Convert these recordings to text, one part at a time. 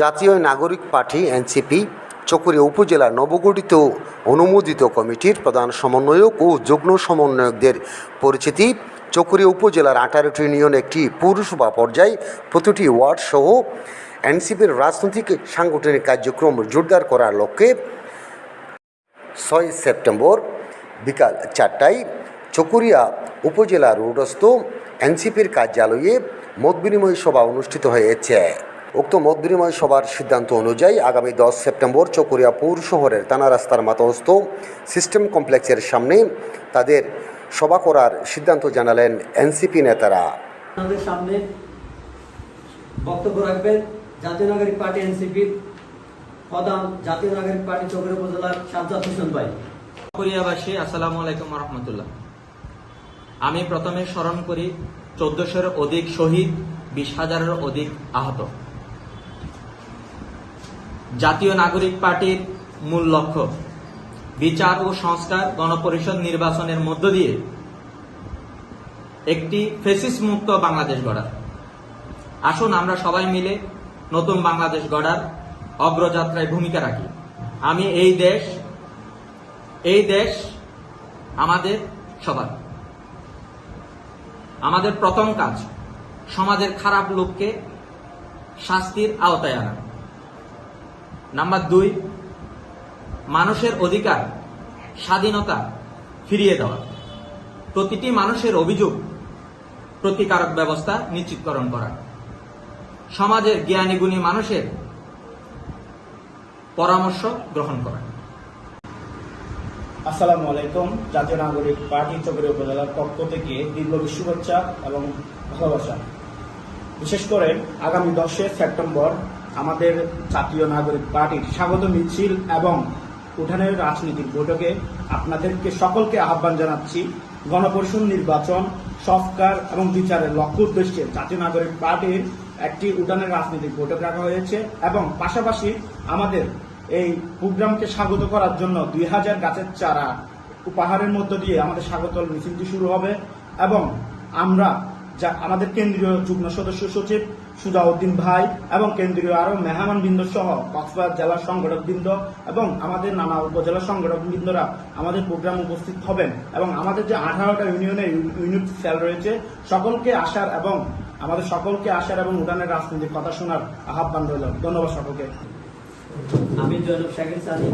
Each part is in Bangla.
জাতীয় নাগরিক পার্টি, এনসিপি, চকরিয়া উপজেলা নবগঠিত অনুমোদিত কমিটির প্রধান সমন্বয়ক ও যুগ্ম সমন্বয়কদের পরিচিতি, চকরিয়া উপজেলার আঠারোটি ইউনিয়ন একটি পৌরসভা পর্যায়ে, প্রতিটি ওয়ার্ড সহ এনসিপির রাজনৈতিক সাংগঠনিক কার্যক্রম জোরদার করার লক্ষ্যে ছয় সেপ্টেম্বর বিকাল চারটায় চকুরিয়া উপজেলা রোডস্থ এনসিপির কার্যালয়ে মত বিনিময় সভা অনুষ্ঠিত হয়েছে। উক্ত মত বিনিময় সভার সিদ্ধান্ত অনুযায়ী আগামী দশ সেপ্টেম্বর চকুরিয়া পৌর শহরের টানা রাস্তার মাতহস্থ সিস্টেম কমপ্লেক্সের সামনে তাদের সভা করার সিদ্ধান্ত জানালেন এনসিপি নেতারা। আপনাদের সামনে বক্তব্য রাখবেন জাতীয় নাগরিক পার্টি এনসিপির প্রধান জাতীয় নাগরিক পার্টি চৌধুরী উপজেলার সাজ্জাদ হোসেন ভাই। কোরিয়াবাসী আসসালামু আলাইকুম রহমতুল্লাহ আমি প্রথমে স্মরণ করি চোদ্দশোর অধিক শহীদ বিশ হাজারের অধিক আহত। জাতীয় নাগরিক পার্টির মূল লক্ষ্য। বিচার ও সংস্কার গণপরিষদ নির্বাচনের মধ্য দিয়ে একটি ফেসিস মুক্ত বাংলাদেশ গড়ার। আসুন আমরা সবাই মিলে নতুন বাংলাদেশ গড়ার অগ্রযাত্রায় ভূমিকা রাখি। আমি এই দেশ এই দেশ আমাদের সবার। আমাদের প্রথম কাজ, সমাজের খারাপ লোককে শাস্তির আওতায় আনা। নাম্বার দুই, মানুষের অধিকার, স্বাধীনতা ফিরিয়ে দেওয়া। প্রতিটি মানুষের অভিযোগ, প্রতিকারক ব্যবস্থা নিশ্চিতকরণ করা। সমাজের জ্ঞানী গুণী মানুষের পরামর্শ গ্রহণ করা। আসসালামু আলাইকুম। জাতীয় নাগরিক পার্টি চকরি উপজেলার পক্ষ থেকে দীর্ঘ শুভেচ্ছা এবং ভালোবাসা। বিশেষ করে আগামী দশই সেপ্টেম্বর আমাদের জাতীয় নাগরিক পার্টির স্বাগত মিছিল এবং উঠানের রাজনীতির বৈঠকে আপনাদেরকে সকলকে আহ্বান জানাচ্ছি। গণপরিষদ নির্বাচন সংস্কার এবং বিচারের লক্ষ্য উদ্দেশ্যে জাতীয় নাগরিক পার্টির একটি উঠানের রাজনৈতিক বৈঠক রাখা হয়েছে এবং পাশাপাশি আমাদের এই প্রোগ্রামকে স্বাগত করার জন্য দুই হাজার গাছের চারা উপহারের মধ্য দিয়ে আমাদের স্বাগত মিছিলটি শুরু হবে এবং আমরা যা আমাদের কেন্দ্রীয় যুগ্ম সদস্য সচিব সুজাউদ্দিন ভাই এবং কেন্দ্রীয় আরও মেহমান বৃন্দ সহ কক্সবাজার জেলার সংগঠক বৃন্দ এবং আমাদের নানা উপজেলা সংগঠক বৃন্দরা আমাদের প্রোগ্রাম উপস্থিত হবেন এবং আমাদের যে আঠারোটা ইউনিয়নের ইউনিট সেল রয়েছে, সকলকে আসার এবং আমাদের সকলকে আসার এবং উড়ানের রাজনীতির কথা শোনার আহ্বান রইল। ধন্যবাদ সকলকে। আমি জয়নব শাকির সানি,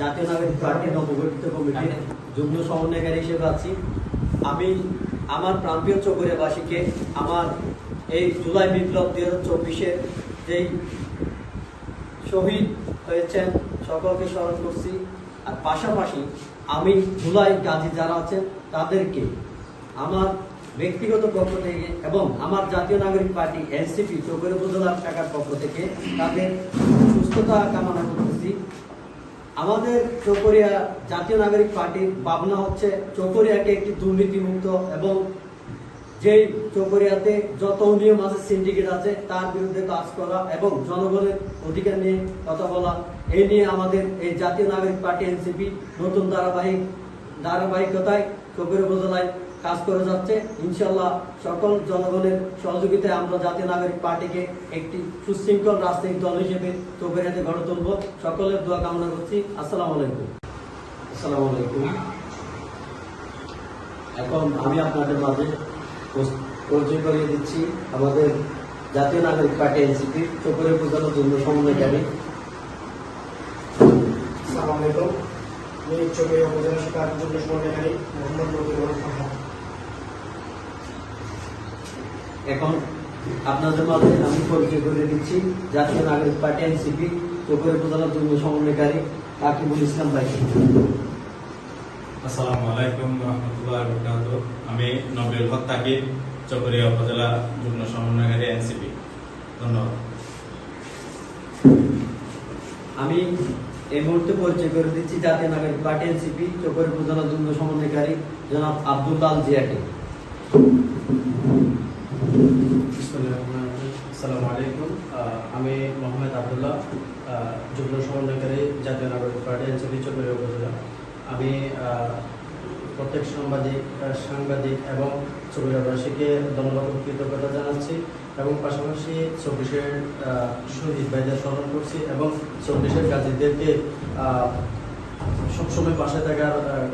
জাতীয় নাগরিক পার্টির নবগঠিত কমিটির যুগ্ম সমন্বয়কারী হিসেবে আছি। আমি আমার প্রান্তীয় চকরিয়াবাসীকে আমার এই জুলাই বিপ্লব দুই হাজার যেই শহীদ হয়েছেন, সকলকে স্মরণ করছি। আর পাশাপাশি আমি জুলাই গাজী যারা আছেন, তাদেরকে আমার ব্যক্তিগত পক্ষ থেকে এবং আমার জাতীয় নাগরিক পার্টি এনসিপি চৌকরে উপজেলার শাখার পক্ষ থেকে তাদের সুস্থতা কামনা করতেছি। আমাদের চকরিয়া জাতীয় নাগরিক পার্টির ভাবনা হচ্ছে চকরিয়াকে একটি দুর্নীতিমুক্ত এবং যেই চকরিয়াতে যত নিয়ম আছে সিন্ডিকেট আছে, তার বিরুদ্ধে কাজ করা এবং জনগণের অধিকার নিয়ে কথা বলা এই নিয়ে আমাদের এই জাতীয় নাগরিক পার্টি এনসিপি নতুন ধারাবাহিক ধারাবাহিকতায় চকরিয়া উপজেলায় কাজ করে যাচ্ছে। ইনশাল্লাহ সকল জনগণের সহযোগিতায় আমরা জাতীয় নাগরিক পার্টিকে একটি সুশৃঙ্খল রাজনৈতিক দল হিসেবে চকরিয়াতে গড়ে তুলব। সকলের দোয়া কামনা করছি। আসসালামু আলাইকুম। আসসালামু আলাইকুম। এখন আমি আপনাদের মাঝে পরিচয় করিয়ে দিচ্ছি আমাদের জাতীয় নাগরিক পার্টি এনসিপি চকরে উপজেলা যুগ্ম সমন্বয়কারী আসসালামু আলাইকুম। আমি উপজেলা শাখার যুগ্ম সমন্বয়কারী মোহাম্মদ রবিউল এখন আপনাদের মাঝে আমি পরিচয় করে দিচ্ছি। জাতীয় নাগরিক পার্টি এনসিপি চকরে উপজেলা যুগ্ম সমন্বয়কারী আকিবুল ইসলাম ভাই। আসসালামু আলাইকুম রহমতুল্লাহ আমি নবীল হক তাকিব চকরিয়া উপজেলা যুগ্ম সমন্বয়কারী এনসিপি। ধন্যবাদ। আমি এই মুহূর্তে পরিচয় করে দিচ্ছি জাতীয় নাগরিক পার্টি এনসিপি চকরে উপজেলা যুগ্ম সমন্বয়কারী জনাব আব্দুল কাল জিয়াকে আসসালামু আলাইকুম আহ, আমি মোহাম্মদ আবদুল্লাহ যুগ্ম সমন্বয়কারী জাতীয় নাগরিক পার্টি এনসিপি চকরিয়া উপজেলা। আমি প্রত্যেক সাংবাদিক সাংবাদিক এবং চব্বিশবাসীকে ধন্যবাদ কৃতজ্ঞতা জানাচ্ছি এবং পাশাপাশি চব্বিশের শহীদ ভাইদের স্মরণ করছি এবং চব্বিশের গাজীদেরকে সবসময় পাশে থাকার আহ,